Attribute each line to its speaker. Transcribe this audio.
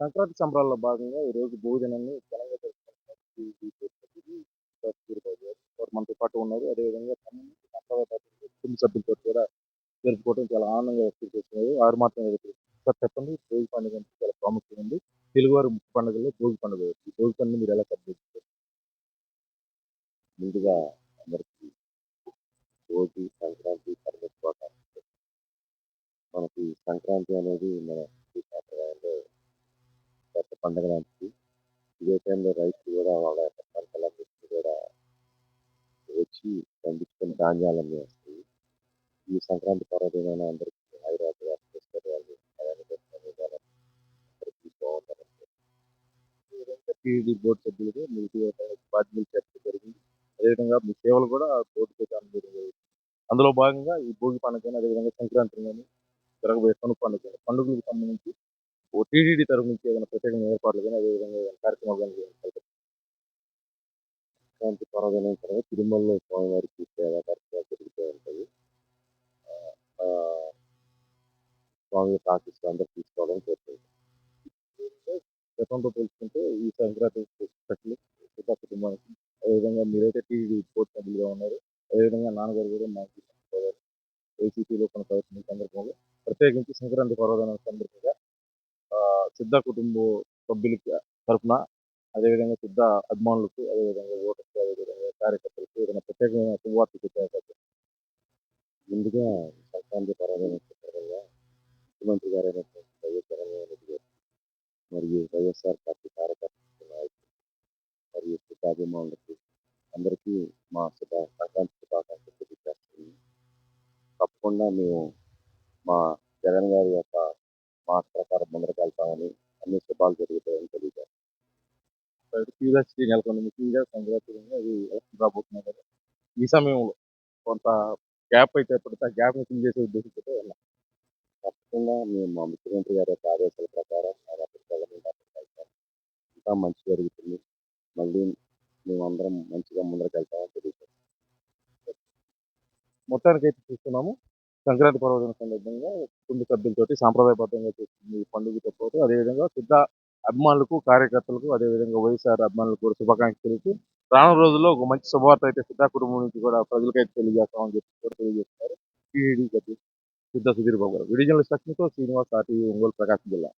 Speaker 1: సంక్రాంతి సంబరాల్లో భాగంగా ఈరోజు భోజనాన్ని ఘనంగా జరుపుకుంటున్నారు. మనతో పాటు ఉన్నారు. అదేవిధంగా కుటుంబ సభ్యులతో కూడా జరుపుకోవడం చాలా ఆనందంగా వ్యక్తం చేస్తున్నారు. వారు మాత్రం సార్ చెప్పండి భోగి పండుగ అంటే చాలా ప్రాముఖ్యత ఉంది. తెలుగువారి ముఖ్య పండుగల్లో భోగి పండుగ ఈ భోగి పండుగ మీరు ఎలా సెలబ్రేట్
Speaker 2: ముందుగా అందరికీ భోగి సంక్రాంతి పండుగ మనకి సంక్రాంతి అనేది మన పండుగ లాంటిది ఇదే టైంలో రైతులు కూడా వాళ్ళ యొక్క పంటలన్నింటినీ కూడా వచ్చి పండించుకుని ధాన్యాలన్నీ వస్తాయి ఈ సంక్రాంతి పర్వదినాన అందరికీ హైదరాబాద్ ఐశ్వర్యాలు అలాగే అందరికీ
Speaker 1: టీడీ బోర్డు సభ్యులుగా మీకు బాధ్యతలు చర్చ జరిగింది. అదేవిధంగా మీ సేవలు కూడా బోర్డుతో జాయిన్ జరిగింది. అందులో భాగంగా ఈ భోగి పండుగ కానీ అదేవిధంగా సంక్రాంతి కానీ జరగబోయే పండుగ పండుగలకు సంబంధించి ఓ టీడీడీ తరఫు నుంచి ఏదైనా ప్రత్యేకమైన ఏర్పాట్లు కానీ అదేవిధంగా ఏదైనా కార్యక్రమాలు కానీ
Speaker 2: సంక్రాంతి పర్వదినం తర్వాత తిరుమలలో స్వామివారికి సేవా కార్యక్రమాలు జరుగుతూ ఉంటాయి స్వామి యొక్క ఆశీస్సులు అందరూ తీసుకోవాలని కోరుతుంది
Speaker 1: గతంతో పోల్చుకుంటే ఈ సంక్రాంతి స్పెషల్ మిగతా కుటుంబానికి అదేవిధంగా మీరైతే టీడీ బోర్డు సభ్యులుగా ఉన్నారు. అదేవిధంగా నాన్నగారు కూడా మాకు ఏసీపీలో కొన్ని ఈ సందర్భంలో ప్రత్యేకించి సంక్రాంతి పర్వదినం సందర్భంలో సిద్ధ కుటుంబ సభ్యులకి తరఫున అదేవిధంగా సిద్ధ అభిమానులకు అదేవిధంగా ఓటర్స్ అదేవిధంగా కార్యకర్తలకు ఏదైనా ప్రత్యేకమైన శుభవార్త చెప్పారు.
Speaker 2: ముందుగా సంక్రాంతి పరంగా సందర్భంగా ముఖ్యమంత్రి గారైనటువంటి వైఎస్ జగన్మోహన్ రెడ్డి గారు మరియు వైఎస్ఆర్ పార్టీ కార్యకర్తలకు నాయకులు మరియు సిద్ధాభిమానులకు అందరికీ మా శుభ సంక్రాంతి శుభాకాంక్షలు తెలియజేస్తుంది తప్పకుండా మేము మా జగన్ గారి యొక్క మాట ప్రకారం ముందరకు వెళ్తామని అన్ని శుభాలు జరుగుతాయని తెలియజేస్తాం
Speaker 1: క్యూరియాసిటీ నెలకొంది ముఖ్యంగా సంక్రాంతి అది ఎలక్షన్ రాబోతున్నాయి కదా. ఈ సమయంలో కొంత గ్యాప్ అయితే పడితే ఆ గ్యాప్ ఫిల్ చేసే ఉద్దేశంతో వెళ్ళాం.
Speaker 2: తప్పకుండా మేము మా ముఖ్యమంత్రి గారి యొక్క ఆదేశాల ప్రకారం ఆయన ఇంకా మంచి జరుగుతుంది. మళ్ళీ మేమందరం మంచిగా ముందరకు వెళ్తామని తెలియజేస్తాం
Speaker 1: మొత్తానికి అయితే చూస్తున్నాము. సంక్రాంతి పర్వదిన సందర్భంగా కుటుంబ సభ్యులతోటి సాంప్రదాయబద్ధంగా చేస్తుంది ఈ పండుగతో పాటు అదేవిధంగా సిద్ధ అభిమానులకు కార్యకర్తలకు అదేవిధంగా వైఎస్ఆర్ అభిమానులకు కూడా శుభాకాంక్షలు తెలుపుతూ రానున్న రోజుల్లో ఒక మంచి శుభవార్త అయితే సిద్ధ కుటుంబం నుంచి కూడా ప్రజలకైతే తెలియజేస్తామని చెప్పి కూడా తెలియజేస్తారు టీడీ సిద్ధ సుధీర్ బాబు గారు. విడిజనల్ సఖ్యతో శ్రీనివాస్ ఆర్టీ ఒంగోలు ప్రకాశం జిల్లా.